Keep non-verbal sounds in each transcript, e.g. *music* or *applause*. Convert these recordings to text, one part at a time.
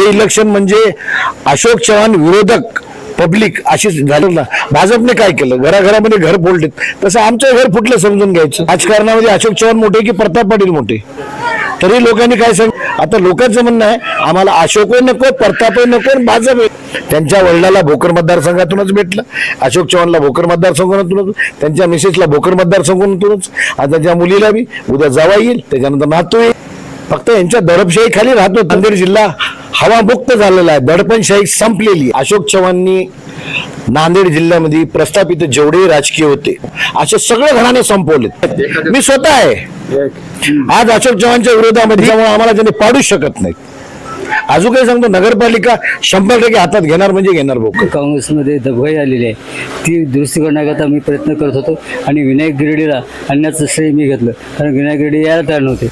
हे इलेक्शन म्हणजे अशोक चव्हाण विरोधक पब्लिक अशीच झालं ना. भाजपने काय केलं? घराघरामध्ये घर फोडलेत. तसं आमचं घर फुटलं समजून घ्यायचं. राजकारणामध्ये अशोक चव्हाण मोठे की प्रताप पाटील मोठे? तरी लोकांनी काय सांग आता लोकांचं म्हणणं आहे आम्हाला अशोकही नको प्रतापही नको भाजप त्यांच्या वडिलाला भोकर मतदारसंघातूनच भेटलं. अशोक चव्हाणला भोकर मतदारसंघातूनच त्यांच्या मिसेसला भोकर मतदारसंघातूनच आता त्यांच्या मुलीला बी. उद्या जावा येईल त्याच्यानंतर नातू येईल. फक्त यांच्या दडपशाही खाली राहतो नांदेड जिल्हा. हवामुक्त झालेला आहे. दडपणशाही संपलेली अशोक चव्हाणनी नांदेड जिल्ह्यामध्ये प्रस्थापित जेवढे राजकीय होते असे सगळे घराणे संपवले मी स्वतः आहे. आज अशोक चव्हाणच्या विरोधामध्ये त्यामुळे आम्हाला त्यांनी पाडूच शकत नाही अजून काही सांगतो नगरपालिका शंभर टक्के हातात घेणार म्हणजे घेणार भोकर काँग्रेसमध्ये दबघाई आलेली आहे. ती दुरुस्ती करण्याकरता मी प्रयत्न करत होतो आणि विनायक गिरडीला आणण्याचं श्रेय मी घेतलं. कारण विनायक गिरडी यायला तयार नव्हते.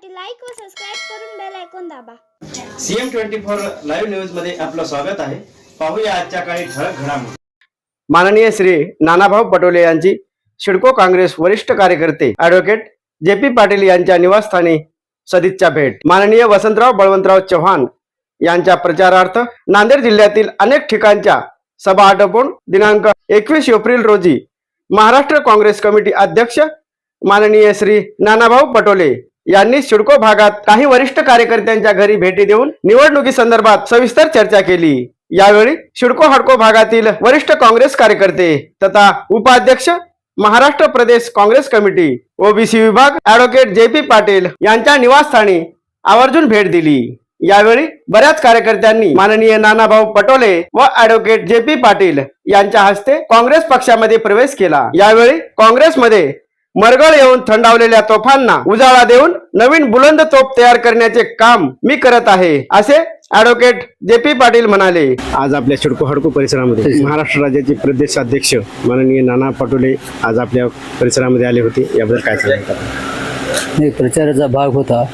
पाहण्यासाठी लाईक व सबस्क्राईब करून बेल ऐकून दाबा. सीएम ट्वेंटी फोर लाईव्ह न्यूजमध्ये आपलं स्वागत आहे. पाहूया आजच्या काही ठळक घडामोडी. माननीय श्री नानाभाऊ पटोले यांची सिडको काँग्रेस वरिष्ठ कार्यकर्ते ॲडव्होकेट जे पी पाटील यांच्या निवासस्थानी सदिच्छा भेट. माननीय वसंतराव बळवंतराव चव्हाण यांच्या प्रचारार्थ नांदेड जिल्ह्यातील अनेक ठिकाणच्या सभा आटोपून दिनांक एकवीस एप्रिल रोजी महाराष्ट्र काँग्रेस कमिटी अध्यक्ष माननीय श्री नानाभाऊ पटोले यांनी सिडको भागात काही वरिष्ठ कार्यकर्त्यांच्या घरी भेटी देऊन निवडणुकी संदर्भात सविस्तर चर्चा केली. यावेळी सिडको हडको भागातील वरिष्ठ काँग्रेस कार्यकर्ते तथा उपाध्यक्ष महाराष्ट्र प्रदेश काँग्रेस कमिटी ओबीसी विभाग ऍडव्होकेट जे पी पाटील यांच्या निवासस्थानी आवर्जून भेट दिली. यावेळी बऱ्याच कार्यकर्त्यांनी माननीय नानाभाऊ पटोले व ऍडव्होकेट जे पी पाटील यांच्या हस्ते काँग्रेस पक्षामध्ये प्रवेश केला. यावेळी काँग्रेसमध्ये मरगळ येऊन थंडावलेल्या तोफांना उजाळा देऊन नवीन बुलंद तोफ तयार करण्याचे काम मी करत आहे असे ऍडव्होकेट जे पी पाटील म्हणाले. आज आपल्या चिडको हडको परिसरामध्ये *laughs* महाराष्ट्र राज्याचे प्रदेश अध्यक्ष माननीय नाना पटोले आज आपल्या परिसरामध्ये आले होते. याबद्दल काय सांगतात एक प्रचाराचा भाग होता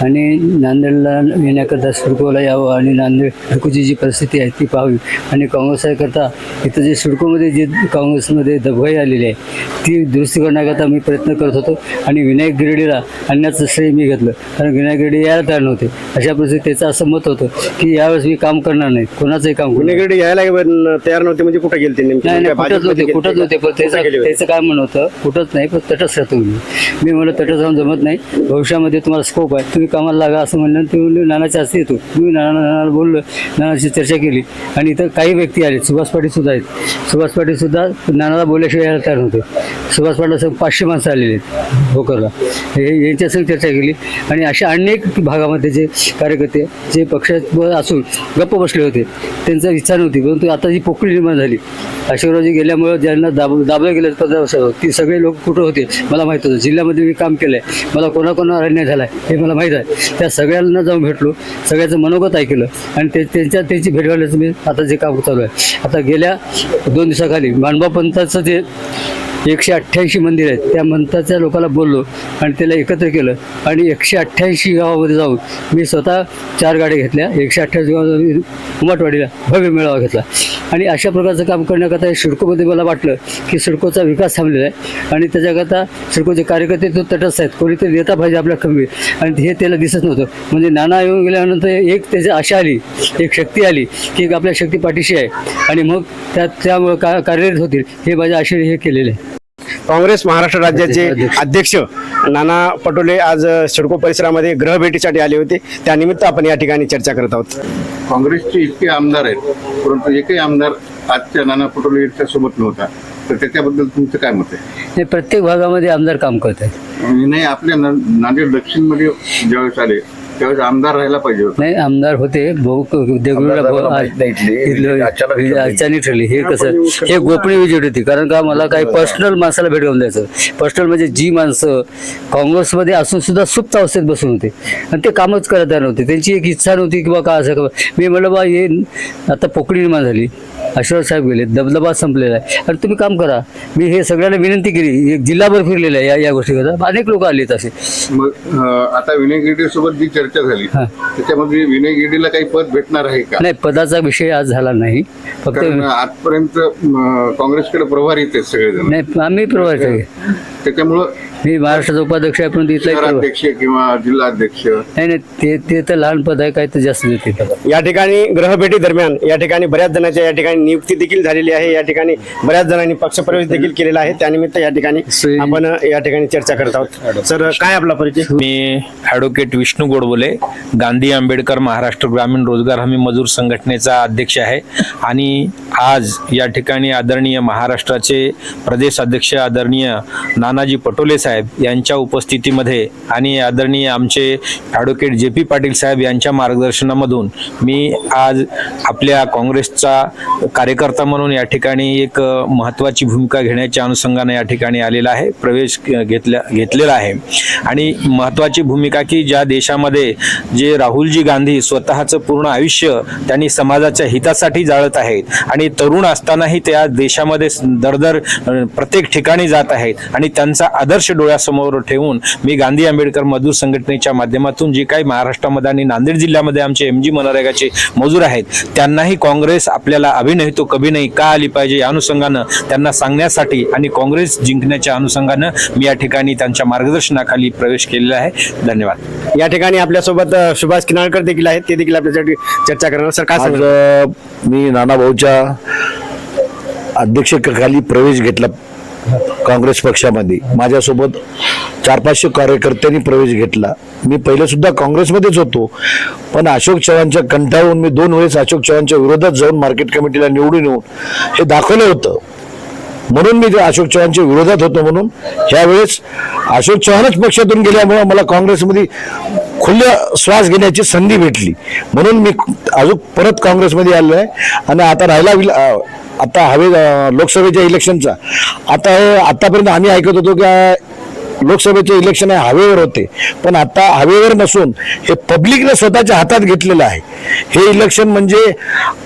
आणि नांदेडला येण्याकरता सिडकोला यावं आणि नांदेड सिडकोची जी परिस्थिती आहे ती पाहावी आणि काँग्रेसकरता इथं जे सिडकोमध्ये जे काँग्रेसमध्ये दबघाई आलेली आहे ती दुरुस्ती करण्याकरता मी प्रयत्न करत होतो आणि विनायक गिरडीला आणण्याचं श्रेय मी घेतलं कारण विनायक गिरडी यायला तयार नव्हते अशा परिस्थितीत त्याचं असं मत होतं की यावेळेस मी काम करणार नाही कोणाचंही काम नाही. गुन्हेगारी यायला तयार नव्हते म्हणजे कुठे गेले? नाही भाजपमध्ये कुठंच नव्हते कुठंच? नव्हते पण त्याचं? त्याचं काय म्हणत होतं कुठंच नाही पण तटस्थ राहतो मी मी म्हणलं तटस्थ राहून जमत नाही. भविष्यामध्ये तुम्हाला स्कोप आहे. तुम्ही कामाला लागा असं म्हणलं तुम्ही म्हणले नानाच्या हस्ते येतो. तुम्ही नाना नानाला बोललो नानाची चर्चा केली. आणि इथं काही व्यक्ती आले सुभाष पाटील सुद्धा आहेत. सुभाष पाटील सुद्धा नानाला बोलल्याशिवाय यायला तयार नव्हते. सुभाष पाटील पाचशे माणसं आलेली आहेत भोकरला. हे यांच्यासंग चर्चा केली. आणि अशा अनेक भागामध्ये जे कार्यकर्ते जे पक्षात असून गप्प बसले होते त्यांचा इच्छा नव्हती. परंतु आता जी पोकळी निर्माण झाली. अशोकरावजी गेल्यामुळं ज्यांना दाब दाबलं गेलं पंधरा वर्षावर ती सगळे लोक कुठं होते मला माहीत होतं. जिल्ह्यामध्ये मी काम केलं आहे मला कोणाकोणावर अन्याय झाला आहे हे मला माहीत आहे. त्या सगळ्यांना जाऊन भेटलो. सगळ्याचं मनोगत ऐकलं. आणि ते त्यांच्या त्यांची भेट घालण्याचं मी आता जे काम चालू आहे. आता गेल्या दोन दिवसाखाली मानबा पंथाचं जे एकशे अठ्ठ्याऐंशी मंदिर आहेत. त्या मंत्राच्या लोकांना बोललो आणि त्याला एकत्र केलं. आणि एकशे अठ्ठ्याऐंशी गावामध्ये जाऊन मी स्वतः चार गाड्या घेतल्या. एकशे अठ्ठ्याऐंशी गावात उमाटवाडीला भव्य मेळावा घेतला. आणि अशा प्रकारचं काम करण्याकरता सिडकोमध्ये मला वाटलं की सिडकोचा विकास थांबलेला आहे. आणि त्याच्याकरता सिडकोचे कार्यकर्ते तो तटस्थ आहेत. कोणीतरी देता पाहिजे आपल्या कमी आणि हे त्याला दिसत नव्हतं. म्हणजे नाना येऊन गेल्यानंतर एक त्याची आशा आली एक शक्ती आली की एक आपल्या शक्ती पाठीशी आहे. आणि मग त्या त्यामुळं का कार्यरत होतील हे माझ्या आशेने हे केलेलं आहे. काँग्रेस महाराष्ट्र राज्याचे अध्यक्ष नाना पटोले आज सिडको परिसरामध्ये गृह भेटीसाठी आले होते. त्यानिमित्त आपण या ठिकाणी चर्चा करत आहोत. काँग्रेसचे इतके आमदार आहेत परंतु एकही आमदार आजच्या नाना पटोले यांच्या सोबत नव्हता. तर त्याच्याबद्दल तुमचं काय मत आहे? हे प्रत्येक भागामध्ये आमदार काम करत आहेत. नाही आपल्या ना- नांदेड दक्षिणमध्ये ज्यावेळेस आले त्यावेळेस आमदार राहायला पाहिजे होता. नाही आमदार होते देगलूरला अचानक ठरली. हे कसं हे गोपनीय विजय होती. कारण का मला काही पर्सनल माणसाला भेट घेऊन द्यायचं. पर्सनल म्हणजे जी माणसं काँग्रेसमध्ये असून सुद्धा सुप्त अवस्थेत बसून होते. आणि ते कामच करत नव्हते. त्यांची एक इच्छा नव्हती की बा का असं मी म्हणलं बा हे आता पोकळी निर्माण झाली. आशीर्वाद साहेब गेले दबदबा संपलेला आहे. आणि तुम्ही काम करा. मी हे सगळ्यांना विनंती केली एक जिल्हाभर फिरलेलं आहे या या गोष्टीकरता अनेक लोक आलेत असे. मग अं, आता विनय गिरडी सोबत जी चर्चा झाली हा. त्याच्यामध्ये विनय गिरडीला काही पद भेटणार आहे का? नाही पदाचा विषय आज झाला नाही. फक्त कारण आजपर्यंत अं, काँग्रेसकडे प्रभारी आहेत सगळेजण. नाही आम्ही प्रवास आहे त्याच्यामुळं मी महाराष्ट्राचा उपाध्यक्ष आहे पण तिथला शहराध्यक्ष किंवा जिल्हाध्यक्ष. नाही नाही ते ते तर लहान पद आहे काय तर जास्त नाही ते या ठिकाणी ग्रहभेटी दरम्यान या ठिकाणी बऱ्याच जणांच्या या ठिकाणी नियुक्ती देखील झालेली आहे. या ठिकाणी बऱ्याच जणांनी पक्षप्रवेश देखील केलेला आहे. त्यानिमित्त या ठिकाणी आपण या ठिकाणी चर्चा करत आहोत. सर काय आपला परिचय? मी ॲडव्होकेट विष्णू गोडबोले गांधी आंबेडकर महाराष्ट्र ग्रामीण रोजगार हमी मजूर संघटनेचा अध्यक्ष आहे. आणि आज या ठिकाणी आदरणीय महाराष्ट्राचे प्रदेश अध्यक्ष आदरणीय नानाजी पटोले साहेब यांच्या उपस्थितीमध्ये आणि आदरणीय आमचे ॲडव्होकेट जे पी पाटील साहेब यांच्या मार्गदर्शनामधून मी आज आपल्या काँग्रेसचा कार्यकर्ता म्हणून या ठिकाणी एक महत्त्वाची भूमिका घेण्याच्या अनुषंगाने या ठिकाणी आलेला आहे प्रवेश घेतल्या घेतलेला आहे. आणि महत्त्वाची भूमिका की ज्या देशामध्ये जे राहुलजी गांधी स्वतःचं पूर्ण आयुष्य त्यांनी समाजाच्या हितासाठी जाळत आहेत आणि तरुण असतानाही त्या देशामध्ये दरदर प्रत्येक ठिकाणी जात आहेत आणि त्यांचा आदर्श डोळ्यासमोर ठेवून मी गांधी आंबेडकर मजूर संघटनेच्या माध्यमातून जे काही महाराष्ट्रामध्ये आणि नांदेड जिल्ह्यामध्ये आमचे एम जी मनरेगाचे मजूर आहेत त्यांनाही काँग्रेस आपल्याला अभि नाही तो कभी नाही का आली पाहिजे या अनुषंगानं त्यांना सांगण्यासाठी आणि काँग्रेस जिंकण्याच्या अनुषंगानं मी या ठिकाणी त्यांच्या मार्गदर्शनाखाली प्रवेश केलेला आहे. धन्यवाद. या ठिकाणी आपल्यासोबत सुभाष किनाळकर देखील आहेत. ते देखील आपल्यासाठी चर्चा करणार सर काय मी नाना भाऊच्या अध्यक्षतेखाली प्रवेश घेतला. काँग्रेस पक्षामध्ये. माझ्यासोबत चार पाचशे कार्यकर्त्यांनी प्रवेश घेतला. मी पहिले सुद्धा काँग्रेसमध्येच होतो. पण अशोक चव्हाणच्या कंटाळून मी दोन वेळेस अशोक चव्हाणच्या विरोधात जाऊन मार्केट कमिटीला निवडून येऊन हे दाखवलं होतं. म्हणून मी ते अशोक चव्हाणच्या विरोधात होतो म्हणून. ह्यावेळेस अशोक चव्हाणच पक्षातून गेल्यामुळे मला काँग्रेसमध्ये खुल्या श्वास घेण्याची संधी भेटली. म्हणून मी अजून परत काँग्रेसमध्ये आलो आहे. आणि आता राहिला आता हवे लोकसभेच्या इलेक्शनचा. आता आतापर्यंत आम्ही ऐकत होतो की लोकसभेचे इलेक्शन आहे हवेवर होते. पण आता हवेवर नसून हे पब्लिकने स्वतःच्या हातात घेतलेलं आहे. हे इलेक्शन म्हणजे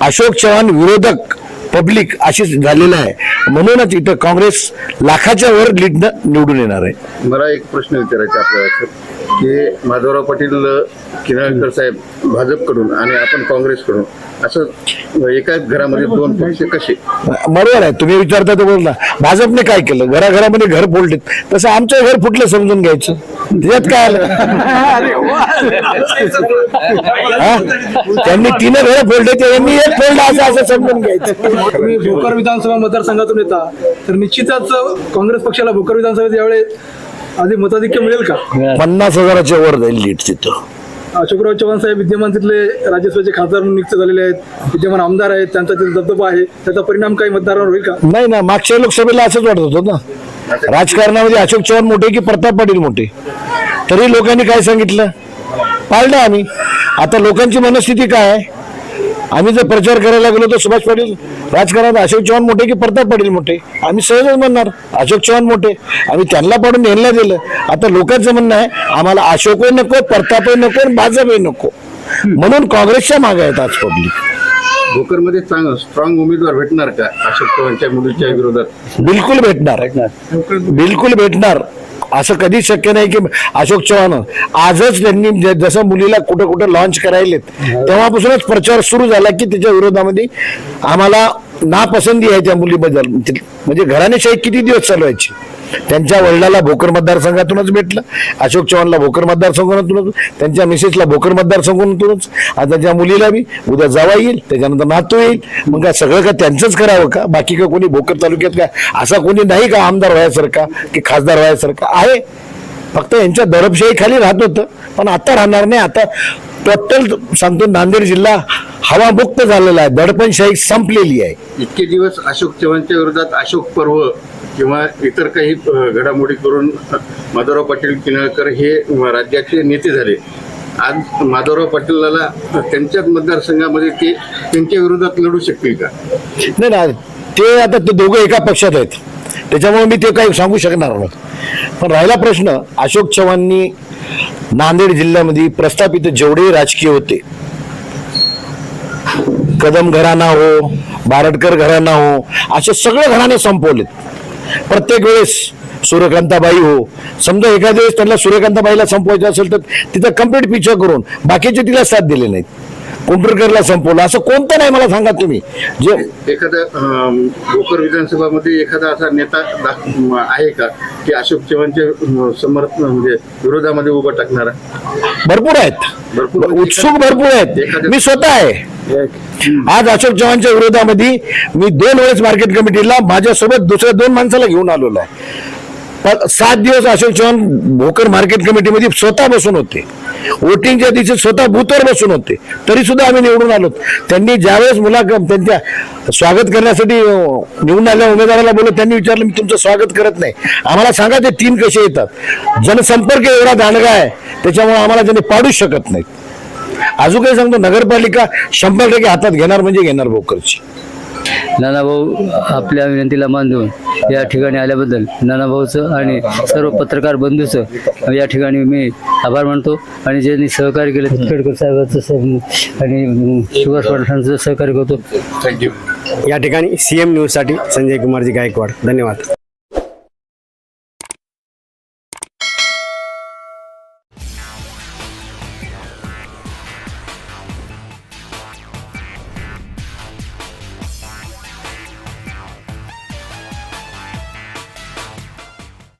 अशोक चव्हाण विरोधक पब्लिक अशी झालेलं आहे. म्हणूनच इथं काँग्रेस लाखाच्या वर लीडनं निवडून येणार आहे. मला एक प्रश्न विचारायचा आपल्याला. की माधवराव पाटील किनाळकर साहेब भाजपकडून आणि आपण काँग्रेसकडून असं एकाच घरामध्ये दोन पक्ष कसे? बरोबर आहे तुम्ही विचारता तर बोल ना भाजपने काय केलं? घराघरामध्ये घर फोडलेत. तसं आमचं घर फुटलं समजून घ्यायचं. त्याच्यात काय आलं? त्यांनी तीन घर फोडले त्यांनी एक फोडलं असं असं समजून घ्यायचं. तुम्ही भोकर विधानसभा मतदारसंघातून येता तर निश्चितच काँग्रेस पक्षाला भोकर विधानसभेत यावेळेस आधी मताधिक्य मिळेल का? पन्नास हजाराच्या वर जाईल लीड तिथं. अशोकराव चव्हाण साहेब विद्यमान तिथले राज्यसभेचे खासदार म्हणून नियुक्त झालेले आहेत. विद्यमान आमदार आहेत. त्यांचा तिथे दबदबा आहे. त्याचा परिणाम काही मतदारांवर होईल का? नाही ना मागच्या लोकसभेला असंच वाटत होतं ना. राजकारणामध्ये अशोक चव्हाण मोठे की प्रताप पाटील मोठे? तरी लोकांनी काय सांगितलं? पाळलं आम्ही. आता लोकांची मनस्थिती काय आहे? आम्ही जर प्रचार करायला गेलो तर सुभाष पाटील राजकारणात अशोक चव्हाण मोठे की प्रताप पाटील मोठे? आम्ही सहजच म्हणणार अशोक चव्हाण मोठे. आम्ही त्यांना पाडून यांना दिलं आता लोकांचं म्हणणं आहे आम्हाला अशोकही नको प्रतापही नको आणि भाजपही नको. म्हणून काँग्रेसच्या मागे आहेत आज पब्लिक. भोकरमध्ये चांगलं स्ट्रॉंग उमेदवार भेटणार का? अशोक चव्हाणच्या मुलीच्या विरोधात. बिलकुल भेटणार. बिलकुल भेटणार. असं कधीच शक्य नाही की अशोक चव्हाण आजच त्यांनी जसं मुलीला कुठं कुठं लॉन्च करायलेत तेव्हापासूनच प्रचार सुरू झाला की त्याच्या विरोधामध्ये आम्हाला नापसंती आहे त्या मुलीबद्दल. म्हणजे घराणेशाही किती दिवस चालवायची? त्यांच्या वडिलाला भोकर मतदारसंघातूनच भेटलं. अशोक चव्हाणला भोकर मतदारसंघातूनच त्यांच्या मिसेसला भोकर मतदारसंघातूनच आता त्यांच्या मुलीला बी उद्या जावा येईल त्याच्यानंतर नातू येईल. मग काय सगळं का त्यांचंच करावं का? बाकी का कोणी भोकर तालुक्यात काय? असा कोणी नाही का आमदार व्हायसारखा की खासदार व्हायसारखा? आहे. फक्त यांच्या दरबशाही खाली राहत होतं पण आता राहणार नाही. आता टोटल सांगतो नांदेड जिल्हा हवामुक्त झालेला आहे. दडपणशाही संपलेली आहे. इतके दिवस अशोक चव्हाणच्या विरोधात अशोक पर्व किंवा इतर काही घडामोडी करून माधवराव पाटील किनाळकर हे राज्याचे नेते झाले. आज माधवराव पाटीलला त्यांच्याच मतदारसंघामध्ये ते त्यांच्या विरोधात लढू शकतील का? नाही ना ते आता ते दोघं एका पक्षात आहेत. त्याच्यामुळे मी ते काही सांगू शकणार नाही. पण राहिला प्रश्न अशोक चव्हाणनी नांदेड जिल्ह्यामध्ये प्रस्थापित जेवढे राजकीय होते कदम घराणा हो बारडकर घराणा हो असे सगळे घराणे संपवलेत. प्रत्येक वेळेस सूर्यकांताबाई हो. समजा एखाद्या वेळेस त्यांना सूर्यकांताबाईला संपवायचं असेल तर तिथं कंप्लीट पिक्चर करून बाकीचे तिला साथ दिले नाहीत. कुंटरकरला संपवलं. असं कोणतं नाही मला सांगा तुम्ही. जे एखादा भोकर विधानसभामध्ये एखादा असा नेता आहे का की अशोक चव्हाणच्या अं, समर म्हणजे विरोधामध्ये उभं टाकणारा? भरपूर आहेत. भरपूर उत्सुक भरपूर आहेत. मी स्वतः आहे. आज अशोक चव्हाणच्या विरोधामध्ये मी दोन वेळेस मार्केट कमिटीला माझ्यासोबत दुसऱ्या दोन माणसाला घेऊन आलेलो आहे. सात दिवस अशोक चव्हाण भोकर मार्केट कमिटीमध्ये स्वतः बसून होते. वोटिंगच्या दिवशी स्वतः बूथवर बसून होते. तरी सुद्धा आम्ही निवडून आलो. त्यांनी ज्यावेळेस मुलाखत त्यांच्या स्वागत करण्यासाठी निवडून आलेल्या उमेदवाराला बोलत त्यांनी विचारलं मी तुमचं स्वागत करत नाही. आम्हाला सांगा ते तीन कसे येतात? जनसंपर्क एवढा दांडगा आहे त्याच्यामुळे आम्हाला त्यांनी पाडूच शकत नाहीत. अजून काही सांगतो नगरपालिका शंभर टक्के हातात घेणार म्हणजे घेणार भोकरची. नानाभाऊ आपल्या विनंतीला मान देऊन या ठिकाणी आल्याबद्दल नानाभाऊचं आणि सर्व पत्रकार बंधूचं या ठिकाणी मी आभार मानतो. आणि ज्यांनी सहकार्य केलं खेडकर साहेबांचं सह- आणि सुभाष पाटलांचं सहकार्य करतो. थँक्यू या ठिकाणी सीएम न्यूजसाठी संजय कुमारजी गायकवाड. धन्यवाद.